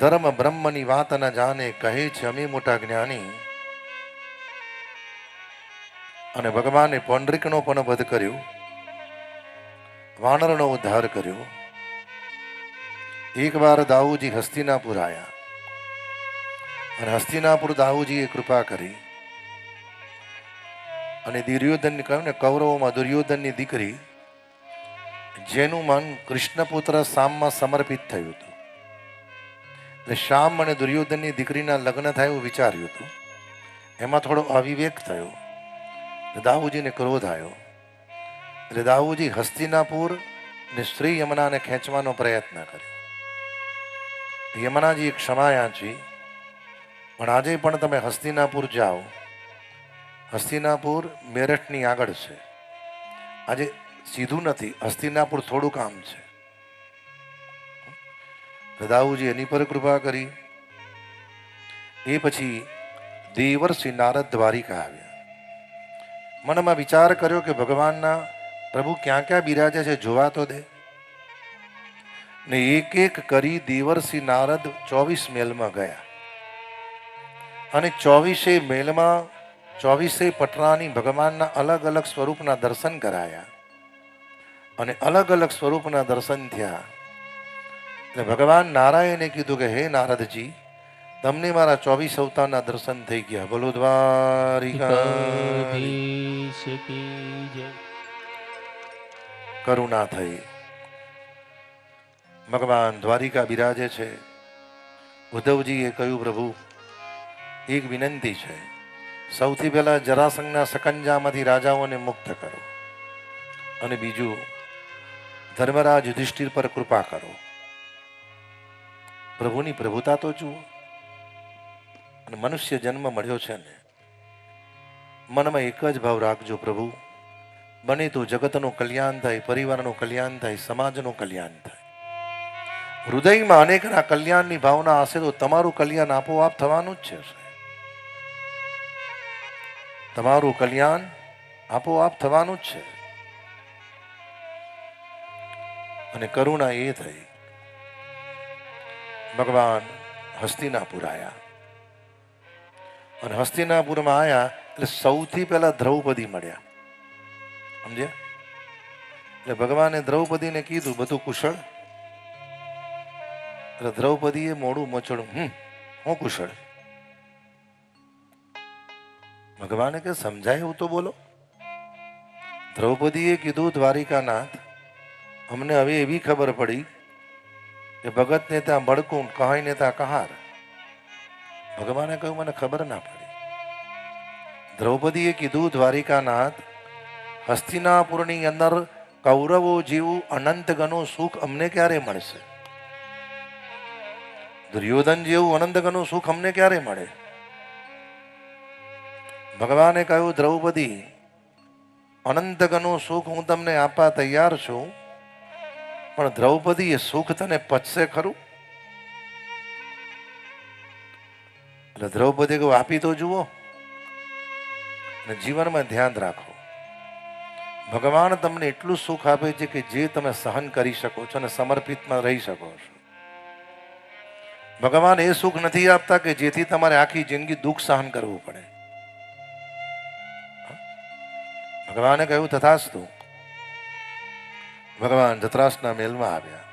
ધર્મ બ્રહ્મની વાત ન જાણે કહે છે અમે મોટા જ્ઞાની. અને ભગવાને પૌંડરીકનો પણ વધ કર્યો. વાનરનો ઉદ્ધાર કર્યો. એકવાર દાઉજી હસ્તિનાપુર આવ્યા અને હસ્તિનાપુર દાઉજીએ કૃપા કરી. અને દુર્યોધન કહ્યું ને, કૌરવોમાં દુર્યોધનની દીકરી, જેનું મન કૃષ્ણપુત્ર શામમાં સમર્પિત થયું હતું. એટલે શ્યામ અને દુર્યોધનની દીકરીના લગ્ન થાય એવું વિચાર્યું હતું. એમાં થોડો અવિવેક થયો. દાઉજીને ક્રોધ આવ્યો. એટલે દાઉજી હસ્તિનાપુર ને શ્રી યમુનાને ખેંચવાનો પ્રયત્ન કર્યો. યમુનાજીએ ક્ષમા યાચી પણ આજે પણ તમે હસ્તિનાપુર જાઓ. હસ્તિનાપુર મેરઠની આગળ છે. આજે સીધું નથી, હસ્તિનાપુર થોડું કામ છે. દાઉજી એની પર કૃપા કરી. એ પછી દેવર્ષિ નારદ દ્વારિકા આવ્યા. મનમાં વિચાર કર્યો કે ભગવાનના પ્રભુ ક્યાં ક્યાં બિરાજે છે જોવા તો દે. ને એક એક કરી દેવર્ષિ નારદ ચોવીસ મેલમાં ગયા. અને ચોવીસે મેલમાં ચોવીસે પટરાની ભગવાનના અલગ અલગ સ્વરૂપના દર્શન કરાયા. અને અલગ અલગ સ્વરૂપના દર્શન થયા. એટલે ભગવાન નારાયણે કીધું કે હે નારદજી તમને મારા ચોવીસ અવતારના દર્શન થઈ ગયા. બોલો દ્વારિકા કરુણા થઈ. ભગવાન દ્વારિકા બિરાજે છે. ઉદ્ધવજીએ કહ્યું પ્રભુ એક વિનંતી છે. સૌથી પહેલા જરાસંઘના સકંજામાંથી રાજાઓને મુક્ત કરો. અને બીજું ધર્મરાજ યુધિષ્ઠિર પર કૃપા કરો. પ્રભુની પ્રભુતા તો જુઓ. અને મનુષ્ય જન્મ મળ્યો છે ને, મનમાં એક જ ભાવ રાખજો પ્રભુ. બને તો જગતનું કલ્યાણ થાય, પરિવારનું કલ્યાણ થાય, સમાજનું કલ્યાણ થાય. હૃદયમાં અનેકના કલ્યાણની ભાવના હશે તો તમારું કલ્યાણ આપોઆપ થવાનું જ છે તમારું કલ્યાણ આપોઆપ થવાનું જ છે. અને કરુણા એ થઈ ભગવાન હસ્તિનાપુર આયા અને હસ્તિનાપુરમાં આયા એટલે સૌથી પહેલા દ્રૌપદી મળ્યા. સમજ્યા? એટલે ભગવાને દ્રૌપદીને કીધું, બધું કુશળ. એટલે દ્રૌપદીએ મોડું મચડું હમ, હું કુશળ. ભગવાને કે, સમજાય એવું તો બોલો. દ્રૌપદીએ કીધું, દ્વારિકાનાથ, અમને હવે એવી ખબર પડી કે ભગતને ત્યાં મળકું કહાઈને ત્યાં કહાર. ભગવાને કહ્યું, મને ખબર ના પડી. દ્રૌપદીએ કીધું, દ્વારિકાનાથ, હસ્તિનાપુરની અંદર કૌરવો જેવું અનંત ગણું સુખ અમને ક્યારે મળશે? દુર્યોધન જેવું અનંત ગણું સુખ અમને ક્યારે મળે? ભગવાને કહ્યું, દ્રૌપદી, અનંત ગણું સુખ હું તમને આપવા તૈયાર છું. પણ દ્રૌપદી એ સુખ તને પચશે ખરું? એટલે દ્રૌપદી કહું આપી તો જુઓ અને જીવનમાં ધ્યાન રાખો. ભગવાન તમને એટલું સુખ આપે છે કે જે તમે સહન કરી શકો છો અને સમર્પિતમાં રહી શકો છો. ભગવાન એ સુખ નથી આપતા કે જેથી તમારે આખી જિંદગી દુઃખ સહન કરવું પડે. ભગવાને કહ્યું, તથાસ્તુ ભગવાન ધતરાસના મેલમાં આવ્યા.